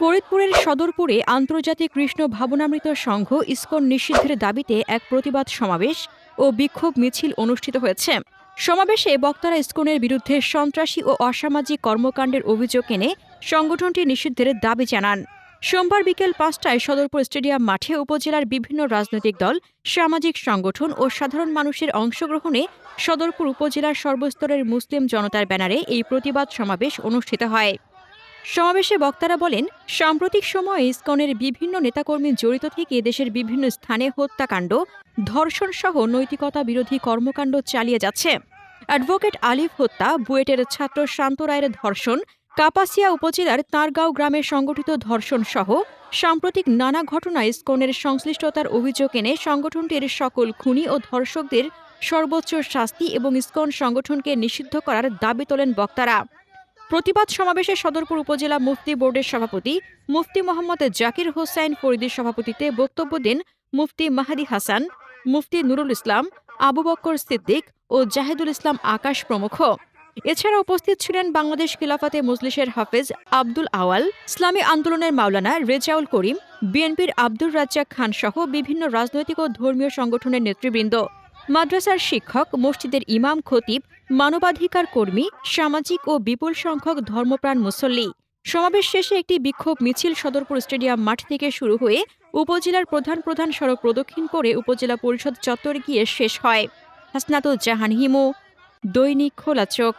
ফরিদপুরের সদরপুরে আন্তর্জাতিক কৃষ্ণ ভাবনামৃত সংঘ ইসকন নিষিদ্ধের দাবিতে এক প্রতিবাদ সমাবেশ ও বিক্ষোভ মিছিল অনুষ্ঠিত হয়েছে। সমাবেশে বক্তারা ইসকনের বিরুদ্ধে সন্ত্রাসী ও অসামাজিক কর্মকাণ্ডের অভিযোগ এনে সংগঠনটি নিষিদ্ধের দাবি জানান। সোমবার বিকেল পাঁচটায় সদরপুর স্টেডিয়াম মাঠে উপজেলার বিভিন্ন রাজনৈতিক দল, সামাজিক সংগঠন ও সাধারণ মানুষের অংশগ্রহণে সদরপুর উপজেলার সর্বস্তরের মুসলিম জনতার ব্যানারে এই প্রতিবাদ সমাবেশ অনুষ্ঠিত হয়। সমাবেশে বক্তারা বলেন, সাম্প্রতিক সময়ে ইসকনের বিভিন্ন নেতাকর্মী জড়িত থেকে দেশের বিভিন্ন স্থানে হত্যাকাণ্ড ধর্ষণ সহ নৈতিকতা বিরোধী কর্মকাণ্ড চালিয়ে যাচ্ছে। অ্যাডভোকেট আলিফ হত্যা, বুয়েটের ছাত্র শান্ত রায়ের ধর্ষণ, কাপাসিয়া উপজেলার তাঁরগাঁও গ্রামে সংগঠিত ধর্ষণ সহ সাম্প্রতিক নানা ঘটনায় ইসকনের সংশ্লিষ্টতার অভিযোগ এনে সংগঠনটির সকল খুনি ও ধর্ষকদের সর্বোচ্চ শাস্তি এবং ইসকন সংগঠনকে নিষিদ্ধ করার দাবি তোলেন বক্তারা। প্রতিবাদ সমাবেশে সদরপুর উপজেলা মুফতি বোর্ডের সভাপতি মুফতি মোহাম্মদ জাকির হোসাইন ফরিদির সভাপতিত্বে বক্তব্য দেন মুফতি মাহাদি হাসান, মুফতি নুরুল ইসলাম, আবু বক্কর সিদ্দিক ও জাহেদুল ইসলাম আকাশ প্রমুখ। এছাড়া উপস্থিত ছিলেন বাংলাদেশ খিলাফাতে মজলিসের হাফেজ আব্দুল আওয়াল, ইসলামী আন্দোলনের মাওলানা রেজাউল করিম, বিএনপির আব্দুর রাজ্জাক খান সহ বিভিন্ন রাজনৈতিক ও ধর্মীয় সংগঠনের নেতৃবৃন্দ। মাদ্রাসার শিক্ষক, মসজিদের ইমাম খতিব, মানবাধিকার কর্মী, সামাজিক ও বিপুল সংখ্যক ধর্মপ্রাণ মুসল্লি। সমাবেশ শেষে একটি বিক্ষোভ মিছিল সদরপুর স্টেডিয়াম মাঠ থেকে শুরু হয়ে উপজেলার প্রধান প্রধান সড়ক প্রদক্ষিণ করে উপজেলা পরিষদ চত্বরে গিয়ে শেষ হয়। হাসনাতুল জাহান হিমু, দৈনিক খোলা চোখ।